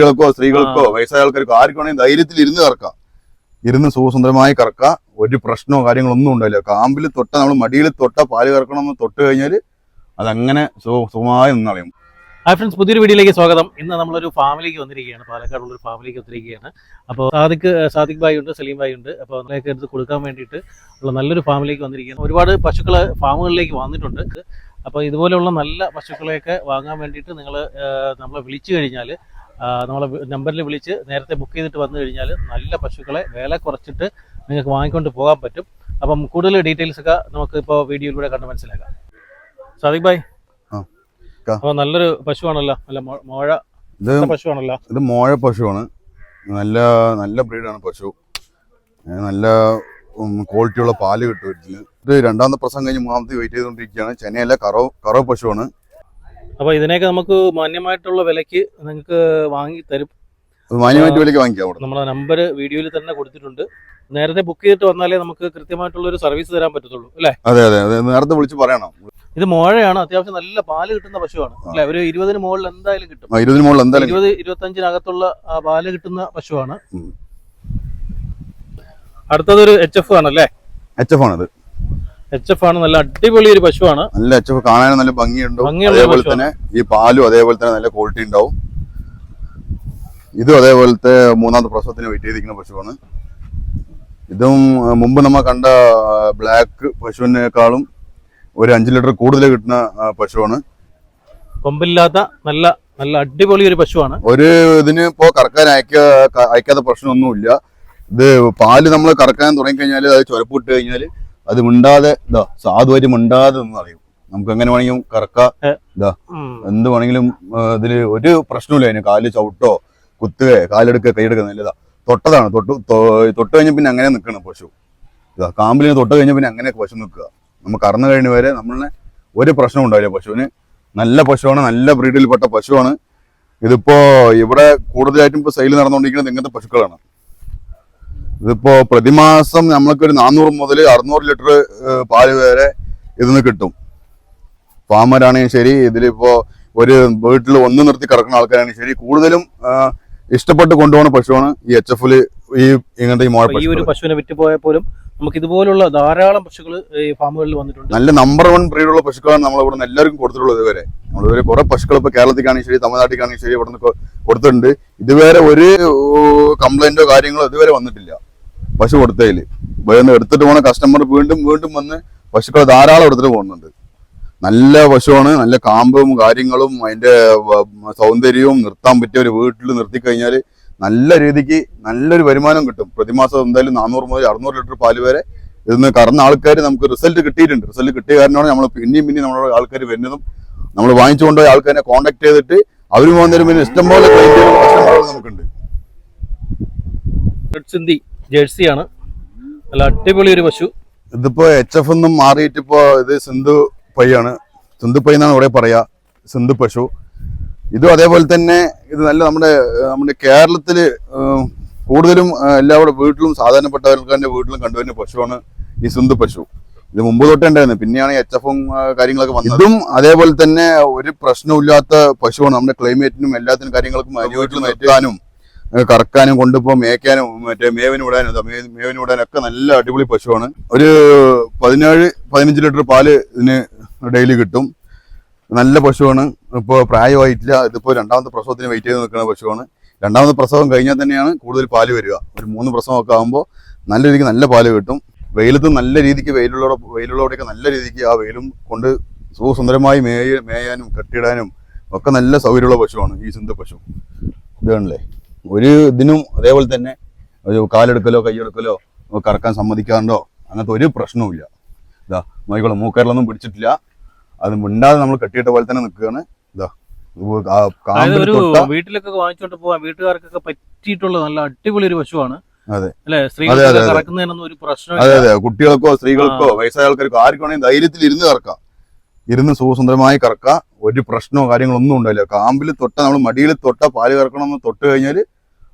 കുട്ടികൾക്കോ സ്ത്രീകൾക്കോ വയസ്സായ ആൾക്കാർക്കോ ആർക്കാണെങ്കിൽ ധൈര്യത്തിൽ ഇരുന്ന് കറക്കാം. ഇരുന്ന് സുഖസുന്ദരമായി കറക്കാം. ഒരു പ്രശ്നമോ കാര്യങ്ങളോ ഒന്നും ഉണ്ടാവില്ല. കാമ്പിൽ തൊട്ട നമ്മൾ മടിയിൽ തൊട്ട പാൽ കറക്കണം എന്ന് തൊട്ട് കഴിഞ്ഞാൽ അതങ്ങനെ സുഖമായി നിന്നറിയും ഹായ് ഫ്രണ്ട്സ് പുതിയൊരു വീഡിയോയിലേക്ക് സ്വാഗതം. ഇന്ന് നമ്മളൊരു ഫാമിലിക്ക് വന്നിരിക്കുകയാണ്. പാലക്കാടുള്ള ഒരു ഫാമിലിക്ക് വന്നിരിക്കുകയാണ്. അപ്പോൾ സാദിഖ് സാദിഖ് ഭായി ഉണ്ട് സലീം ഭായി ഉണ്ട്. അപ്പോൾ അതിലേക്ക് എടുത്ത് കൊടുക്കാൻ വേണ്ടിയിട്ട് ഉള്ള നല്ലൊരു ഫാമിലിക്ക് വന്നിരിക്കുകയാണ്. ഒരുപാട് പശുക്കൾ ഫാമുകളിലേക്ക് വന്നിട്ടുണ്ട്. അപ്പോൾ ഇതുപോലെയുള്ള നല്ല പശുക്കളെയൊക്കെ വാങ്ങാൻ വേണ്ടിയിട്ട് നിങ്ങൾ നമ്മളെ വിളിച്ചു കഴിഞ്ഞാൽ നമ്മളെ നമ്പറിൽ വിളിച്ച് നേരത്തെ ബുക്ക് ചെയ്തിട്ട് വന്നു കഴിഞ്ഞാൽ നല്ല പശുക്കളെ വില കുറച്ചിട്ട് നിങ്ങൾക്ക് വാങ്ങിക്കൊണ്ട് പോകാൻ പറ്റും. അപ്പം കൂടുതൽ ഡീറ്റെയിൽസ് ഒക്കെ നമുക്ക് ഇപ്പോൾ വീഡിയോയിലൂടെ കണ്ട് മനസ്സിലാക്കാം. സാദിഖ് ഭായ്. അപ്പോൾ നല്ലൊരു പശുവാണല്ലോ? നല്ല മോഴ ഇത് പശുവാണല്ലോ? ഇത് മോഴ പശുവാണ്. നല്ല നല്ല ബ്രീഡാണ് പശു. നല്ല ക്വാളിറ്റിയുള്ള പാൽ കിട്ടും ഇതിന്. ഇത് രണ്ടാമത്തെ പ്രസവം കഴിഞ്ഞ് മൂന്നാമത്തെ വെയിറ്റ് ചെയ്തുകൊണ്ടിരിക്കുകയാണ്. ചെന്നൈയിലെ കറവ് കറവ് പശുവാണ്. അപ്പോൾ ഇതിനെയൊക്കെ നമുക്ക് മാന്യമായിട്ടുള്ള വിലയ്ക്ക് നിങ്ങൾക്ക് വാങ്ങി തരും. മാന്യമായിട്ട് വിലയ്ക്ക് വാങ്ങിക്കാം നമ്മുടെ നമ്പർ വീഡിയോയിൽ തന്നെ കൊടുത്തിട്ടുണ്ട്. നേരത്തെ ബുക്ക് ചെയ്തിട്ട് വന്നാലേ നമുക്ക് കൃത്യമായിട്ടുള്ള ഒരു സർവീസ് തരാൻ പറ്റത്തുള്ളൂ അല്ലേ? അതെ അതെ അതെ. നേരത്തെ വിളിച്ച് പറയണം. ഇത് മോഴയാണ് അത്യാവശ്യം നല്ല പാൽ കിട്ടുന്ന പശുവാണ് അല്ലെ? ഒരു ഇരുപതിന് മുകളിൽ എന്തായാലും കിട്ടും. ഇരുപതിന് മുകളിൽ എന്തായാലും ഇരുപത് ഇരുപത്തഞ്ചിനകത്തുള്ള പാൽ കിട്ടുന്ന പശുവാണ്. അടുത്തത് ഒരു എച്ച് എഫ് ആണല്ലേ എച്ച് എഫ് ആണ് ഇത് എച്ച് എഫ് ആണ് നല്ല അടിപൊളി ഒരു പശുവാണ്. നല്ല എച്ച് എഫ് കാണാനും നല്ല ഭംഗിയുണ്ട്. അതേപോലെ തന്നെ ഈ പാലും അതേപോലെ തന്നെ നല്ല ക്വാളിറ്റി ഉണ്ടാവും. ഇതും അതേപോലത്തെ മൂന്നാമത്തെ പ്രസവത്തിന് വെയിറ്റ് ചെയ്തിരിക്കുന്ന പശുവാണ്. ഇതും മുമ്പ് നമ്മ കണ്ട ബ്ലാക്ക് പശുവിനേക്കാളും ഒരു അഞ്ച് ലിറ്റർ കൂടുതൽ കിട്ടുന്ന പശുവാണ്. കൊമ്പില്ലാത്ത നല്ല നല്ല അടിപൊളി ഒരു പശുവാണ്. ഒരു ഇതിന് ഇപ്പോ കറക്കാൻ അയക്ക അയക്കാത്ത പ്രശ്നമൊന്നുമില്ല. ഇത് പാൽ നമ്മൾ കറക്കാൻ തുടങ്ങിക്കഴിഞ്ഞാൽ അത് ചുരപ്പ് ഇട്ട് കഴിഞ്ഞാൽ അത് മിണ്ടാതെ ഇതാ സാധുവായിട്ട് മിണ്ടാതെ ഒന്നും അറിയും നമുക്ക് എങ്ങനെ വേണമെങ്കിലും കറക്ക ഇതാ എന്ത് വേണമെങ്കിലും ഇതിൽ ഒരു പ്രശ്നമില്ല അതിന് കാൽ ചവിട്ടോ കുത്തുക കാലെടുക്കുക കൈയെടുക്കുക നല്ലതാ തൊട്ടതാണ്. തൊട്ട് തൊട്ട് കഴിഞ്ഞ പിന്നെ അങ്ങനെ നിൽക്കണം പശു. ഇതാ കാമ്പിലിന് തൊട്ട് കഴിഞ്ഞ പിന്നെ അങ്ങനെ പശു നിൽക്കുക നമ്മൾ കറന്നു കഴിഞ്ഞ വരെ നമ്മളെ ഒരു പ്രശ്നം ഉണ്ടാവില്ല പശുവിന്. നല്ല പശുവാണ് നല്ല ബ്രീഡിൽപ്പെട്ട പശുവാണ്. ഇതിപ്പോ ഇവിടെ കൂടുതലായിട്ടും ഇപ്പൊ സെയിൽ നടന്നുകൊണ്ടിരിക്കുന്നത് ഇങ്ങനത്തെ പശുക്കളാണ്. ഇതിപ്പോ പ്രതിമാസം നമ്മൾക്ക് ഒരു നാനൂറ് മുതൽ അറുന്നൂറ് ലിറ്റർ പാൽ വരെ ഇതിന്ന് കിട്ടും. ഫാമറാണെങ്കിൽ ശരി ഇതിലിപ്പോ ഒരു വീട്ടിൽ ഒന്ന് നിർത്തി കിടക്കുന്ന ആൾക്കാരാണെങ്കിൽ ശരി കൂടുതലും ഇഷ്ടപ്പെട്ട് കൊണ്ടുപോകുന്ന പശുവാണ് ഈ എച്ച് എഫ് ഈ ഇങ്ങനത്തെ ഈ ഈ ഒരു പശു പശുവിനെ വിറ്റ് പോയാൽ പോലും നമുക്ക് ഇതുപോലുള്ള ധാരാളം പശുക്കൾ ഈ ഫാമുകളിൽ വന്നിട്ടുണ്ട്. നല്ല നമ്പർ വൺ ബ്രീഡുള്ള പശുക്കളാണ് നമ്മൾ ഇവിടെ എല്ലാവർക്കും കൊടുത്തിട്ടുള്ളത് ഇതുവരെ. നമ്മൾ കുറെ പശുക്കൾ ഇപ്പൊ കേരളത്തിലാണെങ്കിൽ ശരി തമിഴ്നാട്ടിലാണെങ്കിൽ ശരി ഇവിടെ നിന്ന് കൊടുത്തിട്ടുണ്ട്. ഇതുവരെ ഒരു കംപ്ലൈന്റോ കാര്യങ്ങളോ ഇതുവരെ വന്നിട്ടില്ല. പശു കൊടുത്തതിൽ വേറെ എടുത്തിട്ട് പോണ. കസ്റ്റമർ വീണ്ടും വീണ്ടും വന്ന് പശുക്കൾ ധാരാളം എടുത്തിട്ട് പോകുന്നുണ്ട്. നല്ല പശുവാണ്. നല്ല കാമ്പും കാര്യങ്ങളും അതിന്റെ സൗന്ദര്യവും നിർത്താൻ പറ്റിയ ഒരു വീട്ടിൽ നിർത്തി കഴിഞ്ഞാൽ നല്ല രീതിക്ക് നല്ലൊരു വരുമാനം കിട്ടും. പ്രതിമാസം എന്തായാലും നാനൂറ് മുതൽ അറുന്നൂറ് ലിറ്റർ പാൽ വരെ ഇതിന്ന് കറന്ന ആൾക്കാർ നമുക്ക് റിസൾട്ട് കിട്ടിയിട്ടുണ്ട്. റിസൾട്ട് കിട്ടിയ കാരണമാണ് നമ്മൾ പിന്നെയും പിന്നെയും നമ്മുടെ ആൾക്കാർ വരുന്നതും. നമ്മൾ വാങ്ങിച്ചു കൊണ്ടുപോയി ആൾക്കാരെ കോൺടാക്ട് ചെയ്തിട്ട് അവർ പോകുന്നതിന് പിന്നെ ഇഷ്ടംപോലെ കസ്റ്റമറുകൾ നമുക്കുണ്ട്. സിന്ധി ജേഴ്സിയാണ്. നല്ല അടിപൊളി ഒരു പശു. ഇതിപ്പോ എച്ച് എഫ് എന്നും മാറിയിട്ട് ഇപ്പോ ഇത് സിന്ധു പയ്യാണ്. സിന്ധു പൈ എന്നാണ് ഇവിടെ പറയാ. സിന്ധു പശു. ഇതും അതേപോലെ തന്നെ ഇത് നല്ല നമ്മുടെ നമ്മുടെ കേരളത്തിൽ കൂടുതലും എല്ലാവരുടെ വീട്ടിലും സാധാരണപ്പെട്ടവർക്ക് വീട്ടിലും കണ്ടുവരുന്ന പശുവാണ് ഈ സിന്ധു പശു. ഇത് മുമ്പ് തൊട്ടേണ്ടായിരുന്നു പിന്നെയാണ് എച്ച് എഫും കാര്യങ്ങളൊക്കെ വന്നത്. ഇതും അതേപോലെ തന്നെ ഒരു പ്രശ്നമില്ലാത്ത പശുവാണ്. നമ്മുടെ ക്ലൈമറ്റിനും എല്ലാത്തിനും കാര്യങ്ങൾക്കും അനുയോജ്യം എത്താനും ഏഹ് കറക്കാനും കൊണ്ടിപ്പോ മേയ്ക്കാനും മറ്റേ മേവിന് വിടാനും മേവിന് വിടാനും ഒക്കെ നല്ല അടിപൊളി പശുവാണ്. ഒരു പതിനേഴ് പതിനഞ്ച് ലിറ്റർ പാൽ ഇതിന് ഡെയിലി കിട്ടും. നല്ല പശുവാണ്. ഇപ്പോൾ പ്രായമായിട്ടില്ല. ഇതിപ്പോൾ രണ്ടാമത്തെ പ്രസവത്തിന് വെയിറ്റ് ചെയ്ത് നിൽക്കുന്ന പശുവാണ്. രണ്ടാമത്തെ പ്രസവം കഴിഞ്ഞാൽ തന്നെയാണ് കൂടുതൽ പാൽ വരിക. ഒരു മൂന്ന് പ്രസവമൊക്കെ ആകുമ്പോൾ നല്ല രീതിക്ക് നല്ല പാൽ കിട്ടും. വെയിലത്ത് നല്ല രീതിക്ക് വെയിലുള്ള വെയിലുള്ളവിടെയൊക്കെ നല്ല രീതിക്ക് ആ വെയിലും കൊണ്ട് സുഖസുന്ദരമായി മേയ മേയാനും കെട്ടിടാനും ഒക്കെ നല്ല സൗകര്യമുള്ള പശുവാണ് ഈ സിന്ധു പശു. ഇതാണല്ലേ? ഒരു ഇതിനും അതേപോലെ തന്നെ ഒരു കാലെടുക്കലോ കൈയെടുക്കലോ കറക്കാൻ സമ്മതിക്കാണ്ടോ അങ്ങനത്തെ ഒരു പ്രശ്നവുമില്ല ഇതാ നോക്കിക്കോളാം മൂക്കരലൊന്നും പിടിച്ചിട്ടില്ല. അത് മിണ്ടാതെ നമ്മൾ കെട്ടിയിട്ട പോലെ തന്നെ നിൽക്കുകയാണ്. ഇതാ വീട്ടിലൊക്കെ വാങ്ങിച്ചോണ്ട് പോവാൻ വീട്ടുകാർക്കൊക്കെ പറ്റിയിട്ടുള്ള നല്ല അടിപൊളി ഒരു പശുവാണ്. അതെ. അതെ, കുട്ടികൾക്കോ സ്ത്രീകൾക്കോ വയസ്സായ ആൾക്കാർക്കോ ആർക്കും ധൈര്യത്തിൽ ഇരുന്ന് കറക്കാം. ഇരുന്ന് സുഖസുന്ദരമായി കറക്കാം. ഒരു പ്രശ്നമോ കാര്യങ്ങളോ ഒന്നും ഉണ്ടാവില്ല. കാമ്പിൽ തൊട്ട നമ്മൾ മടിയിൽ തൊട്ട പാൽ കറക്കണമെന്ന് തൊട്ട് കഴിഞ്ഞാൽ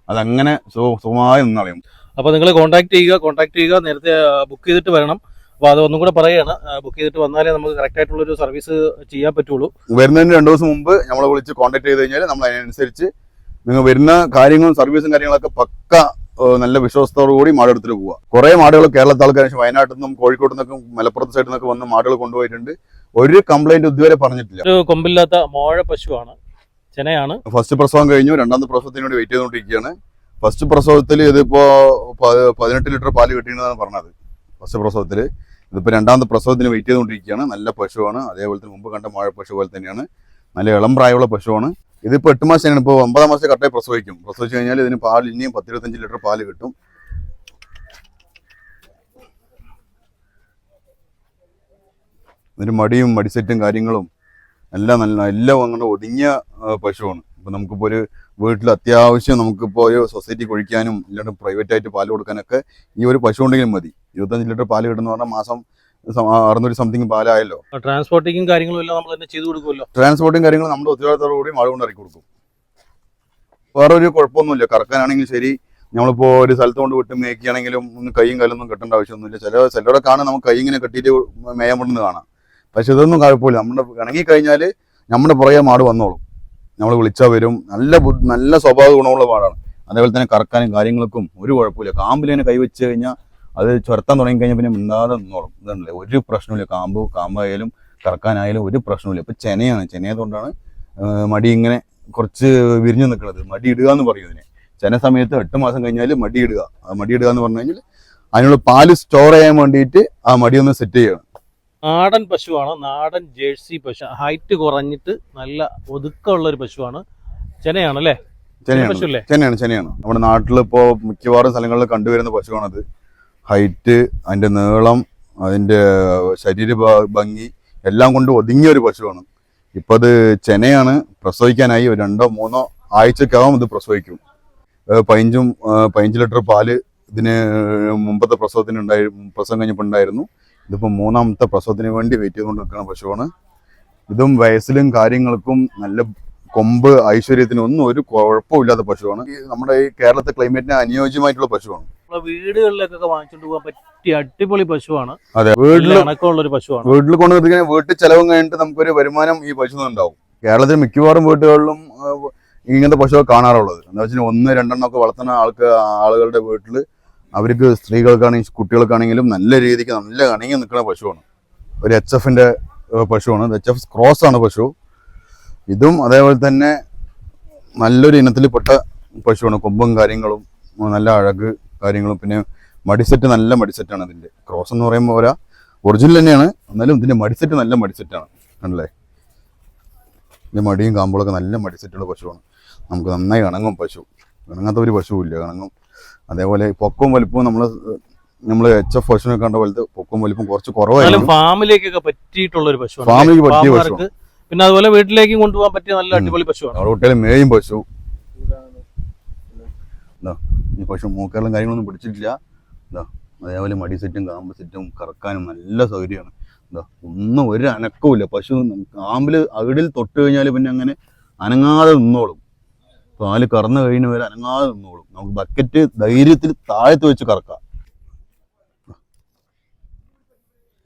അതങ്ങനെ സുഖ- സുഖമായി നിന്നളയും അപ്പൊ നിങ്ങൾ കോൺടാക്ട് ചെയ്യുക കോൺടാക്ട് ചെയ്യുക നേരത്തെ ബുക്ക് ചെയ്തിട്ട് വരണം. അപ്പൊ അത് ഒന്നും കൂടെ പറയുകയാണ്. ബുക്ക് ചെയ്തിട്ട് വന്നാലേ നമുക്ക് കറക്റ്റ് ആയിട്ടുള്ള ഒരു സർവീസ് ചെയ്യാൻ പറ്റുള്ളൂ. വരുന്നതിന് രണ്ടു ദിവസം മുമ്പ് നമ്മളെ വിളിച്ച് കോൺടാക്ട് ചെയ്ത് കഴിഞ്ഞാൽ നമ്മൾ അതിനനുസരിച്ച് നിങ്ങൾ വരുന്ന കാര്യങ്ങളും സർവീസും കാര്യങ്ങളൊക്കെ പക്ക നല്ല വിശ്വാസത്തോടു കൂടി മാടെടുത്തിട്ട് പോവുക. കുറെ മാടുകൾ കേരളത്തെ ആൾക്കാർ വയനാട്ടിൽ നിന്നും കോഴിക്കോട് നിന്നൊക്കെ മലപ്പുറത്ത് സൈഡിൽ നിന്നൊക്കെ വന്ന് മാടുകൾ കൊണ്ടുപോയിട്ടുണ്ട്. ഒരു കംപ്ലൈന്റ് ഇതുവരെ പറഞ്ഞിട്ടില്ല. ഒരു കൊമ്പില്ലാത്ത മോഴ പശുവാണ്. ചെനയാണ് ഫസ്റ്റ് പ്രസവം കഴിഞ്ഞു. രണ്ടാമത്തെ പ്രസവത്തിന് വേണ്ടി വെയിറ്റ് ചെയ്തുകൊണ്ടിരിക്കുകയാണ്. ഫസ്റ്റ് പ്രസവത്തിൽ ഇതിപ്പോ പതിനെട്ട് ലിറ്റർ പാൽ കിട്ടിയെന്നാണ് പറഞ്ഞത്. ഫസ്റ്റ് പ്രസവത്തിൽ ഇതിപ്പോ രണ്ടാമത്തെ പ്രസവത്തിന് വെയിറ്റ് ചെയ്തുകൊണ്ടിരിക്കുകയാണ്. നല്ല പശുവാണ്. അതേപോലെ തന്നെ മുമ്പ് കണ്ട മഴ പശു പോലെ തന്നെയാണ്. നല്ല ഇളം പ്രായമുള്ള പശുവാണ്. ഇതിപ്പോ എട്ട് മാസമാണ് ഇപ്പോൾ ഒമ്പതാം മാസം കറക്റ്റായി പ്രസവിക്കും. പ്രസവിച്ചു കഴിഞ്ഞാൽ ഇതിന് പാൽ ഇനിയും പത്തിരുപത്തഞ്ച് ലിറ്റർ പാൽ കിട്ടും. ഇതിന് മടിയും മടിസെറ്റും കാര്യങ്ങളും എല്ലാം നല്ല എല്ലാം അങ്ങനെ ഒടിഞ്ഞ പശുവാണ്. ഇപ്പം നമുക്കിപ്പോ ഒരു വീട്ടിൽ അത്യാവശ്യം നമുക്കിപ്പോ ഒരു സൊസൈറ്റി ഒഴിക്കാനും ഇല്ലാണ്ട് പ്രൈവറ്റ് ആയിട്ട് പാൽ കൊടുക്കാനൊക്കെ ഈ ഒരു പശു ഉണ്ടെങ്കിലും മതി. ഇരുപത്തഞ്ച് ലിറ്റർ പാൽ കിട്ടുന്ന പറഞ്ഞാൽ മാസം അറുന്നൂറ് സംതിങ് പാലായല്ലോ. ട്രാൻസ്പോർട്ടിങ്ങും കാര്യങ്ങളും എല്ലാം നമ്മൾ തന്നെ ചെയ്തു കൊടുക്കുമല്ലോ. ട്രാൻസ്പോർട്ടും കാര്യങ്ങളും നമ്മുടെ ഉത്തരവാദിത്തത്തോടു കൂടി മാൾ കൊണ്ട് ഇറക്കി കൊടുക്കും. വേറെ ഒരു കുഴപ്പമൊന്നുമില്ല. കറക്കാനാണെങ്കിലും ശരി. നമ്മളിപ്പോ ഒരു സ്ഥലത്ത് കൊണ്ട് വിട്ട് മേക്കുകയാണെങ്കിലും ഒന്ന് കൈയും കാലൊന്നും കെട്ടേണ്ട ആവശ്യമൊന്നുമില്ല. ചില ചിലരുടെ കാണാൻ നമുക്ക് കൈ ഇങ്ങനെ കെട്ടിയിട്ട് മേയാൻ കൊണ്ടെന്ന് കാണാം. പക്ഷെ ഇതൊന്നും കുഴപ്പമില്ല. നമ്മുടെ ഇണങ്ങി കഴിഞ്ഞാൽ നമ്മുടെ പുറകെ മാട് വന്നോളും. നമ്മൾ വിളിച്ചാൽ വരും. നല്ല നല്ല സ്വഭാവ ഗുണമുള്ള പാടാണ്. അതേപോലെ തന്നെ കറക്കാനും കാര്യങ്ങൾക്കും ഒരു കുഴപ്പമില്ല. കാമ്പിലിങ്ങനെ കൈവച്ച് കഴിഞ്ഞാൽ അത് ചുരത്താൻ തുടങ്ങി കഴിഞ്ഞാൽ പിന്നെ മിണ്ടാതെ നിന്നോളും. ഇതുണ്ടല്ലേ? ഒരു പ്രശ്നമില്ല കാമ്പ് കാമ്പായാലും കറക്കാനായാലും ഒരു പ്രശ്നമില്ല ഇപ്പം ചെനയാണ്. ചെനയതുകൊണ്ടാണ് മടി ഇങ്ങനെ കുറച്ച് വിരിഞ്ഞു നിൽക്കുന്നത് മടി ഇടുക എന്ന് പറയും ഇതിനെ. ചെന സമയത്ത് എട്ട് മാസം കഴിഞ്ഞാൽ മടി ഇടുക. മടി ഇടുക എന്ന് പറഞ്ഞു കഴിഞ്ഞാൽ അതിനുള്ള പാൽ സ്റ്റോർ ചെയ്യാൻ വേണ്ടിയിട്ട് ആ മടി ഒന്ന് സെറ്റ് ചെയ്യണം. നാടൻ പശുവാണ് നാടൻ ജേഴ്സി പശു. ഹൈറ്റ് കുറഞ്ഞിട്ട് നല്ല ഒതുക്കമുള്ള ഒരു പശുവാണ്. ചെനയാണ് അല്ലേ ചെനയാണ്. ചെനയാണ് ചെനയാണ്. നമ്മുടെ നാട്ടിൽ ഇപ്പോൾ മിക്കവാറും സ്ഥലങ്ങളിൽ കണ്ടുവരുന്ന പശുവാണത്. ഹൈറ്റ് അതിന്റെ നീളം അതിന്റെ ശരീര ഭംഗി എല്ലാം കൊണ്ട് ഒതുങ്ങിയ ഒരു പശുവാണ്. ഇപ്പൊ അത് ചെനയാണ് പ്രസവിക്കാനായി രണ്ടോ മൂന്നോ ആഴ്ചക്കകം ഇത് പ്രസവിക്കും. പതിനഞ്ചും പതിനഞ്ച് ലിറ്റർ പാൽ ഇതിന് മുമ്പത്തെ പ്രസവത്തിന് ഉണ്ടായി പ്രസവം കഴിഞ്ഞപ്പോൾ ഉണ്ടായിരുന്നു. ഇതിപ്പോൾ മൂന്നാമത്തെ പ്രസവത്തിന് വേണ്ടി വെയിറ്റ് ചെയ്തുകൊണ്ട് നിൽക്കുന്ന പശുവാണ്. ഇതും വയസ്സിലും കാര്യങ്ങൾക്കും നല്ല കൊമ്പ് ഐശ്വര്യത്തിനും ഒന്നും ഒരു കുഴപ്പമില്ലാത്ത പശുവാണ്. നമ്മുടെ ഈ കേരളത്തെ ക്ലൈമറ്റിന് അനുയോജ്യമായിട്ടുള്ള പശുവാണ്. വീടുകളിലൊക്കെ വാങ്ങിച്ചുകൊണ്ട് പോകാൻ പറ്റിയ അടിപൊളി പശുവാണ്. അതെ വീട്ടിൽ ഒരു പശുവാണ്. വീട്ടിൽ കൊണ്ടുവന്നിട്ട് വീട്ടിൽ ചെലവും കഴിഞ്ഞിട്ട് നമുക്കൊരു വരുമാനം ഈ പശു ഉണ്ടാവും കേരളത്തിൽ മിക്കവാറും വീടുകളിലും ആ, ഇങ്ങനത്തെ പശുവൊക്കെ കാണാറുള്ളത്. എന്താ വെച്ചാൽ ഒന്ന് രണ്ടെണ്ണം ഒക്കെ വളർത്തുന്ന ആൾക്ക് ആളുകളുടെ വീട്ടിൽ അവർക്ക് സ്ത്രീകൾക്കാണെങ്കിൽ കുട്ടികൾക്കാണെങ്കിലും നല്ല രീതിക്ക് നല്ല അണങ്ങി നിൽക്കുന്ന പശുവാണ്. ഒരു എച്ച് എഫിന്റെ പശുവാണ്. എച്ച് എഫ് ക്രോസ് ആണ് പശു. ഇതും അതേപോലെ തന്നെ നല്ലൊരു ഇനത്തിൽപ്പെട്ട പശുവാണ്. കൊമ്പും കാര്യങ്ങളും നല്ല അഴക് കാര്യങ്ങളും പിന്നെ മടിസെറ്റ് നല്ല മടിസെറ്റാണ് ഇതിന്റെ. ക്രോസ് എന്ന് പറയുമ്പോൾ പോരാ ഒറിജിനൽ തന്നെയാണ്. എന്നാലും ഇതിന്റെ മടിസെറ്റ് നല്ല മടിസെറ്റാണ്. കണ്ടല്ലേ? ഇതിന്റെ മടിയും കാമ്പുകളൊക്കെ നല്ല മടിസെറ്റുള്ള പശുവാണ്. നമുക്ക് നന്നായി ഇണങ്ങും പശു. ഇണങ്ങാത്ത ഒരു പശുവും ഇല്ല ഇണങ്ങും. അതേപോലെ പൊക്കവും വലിപ്പവും നമ്മൾ നമ്മൾ എച്ച് എഫ് പശുവിനെ കണ്ട പോലത്തെ പൊക്കവും വലിപ്പം കുറച്ച് കുറവായിരുന്നു. ഫാമിലേക്കൊക്കെ പറ്റിയിട്ടുള്ള ഒരു പശു ഫാമിലേക്ക്? പറ്റിയ പശു പിന്നെ അതുപോലെ വീട്ടിലേക്കും കൊണ്ടുപോകാൻ പറ്റിയ നല്ല അടിപൊളി പശുവാണ്. അവിടെ കുട്ടികൾ മേയും പശു. ഈ പശു മൂക്കാലും കാര്യങ്ങളൊന്നും പിടിച്ചിട്ടില്ല. എന്താ അതേപോലെ മടി സെറ്റും കാമ്പ് സെറ്റും കറക്കാനും നല്ല സൗകര്യമാണ്. എന്താ ഒന്നും ഒരു അനക്കവും ഇല്ല പശു കാമ്പിൽ അകിടിൽ തൊട്ട് കഴിഞ്ഞാൽ പിന്നെ അങ്ങനെ അനങ്ങാതെ നിന്നോളും. പാൽ കറന്നു കഴിഞ്ഞ് വരെ അനങ്ങാതെ നിന്നോളും. നമുക്ക് ബക്കറ്റ് ധൈര്യത്തിൽ താഴത്ത് വെച്ച് കറക്കാം.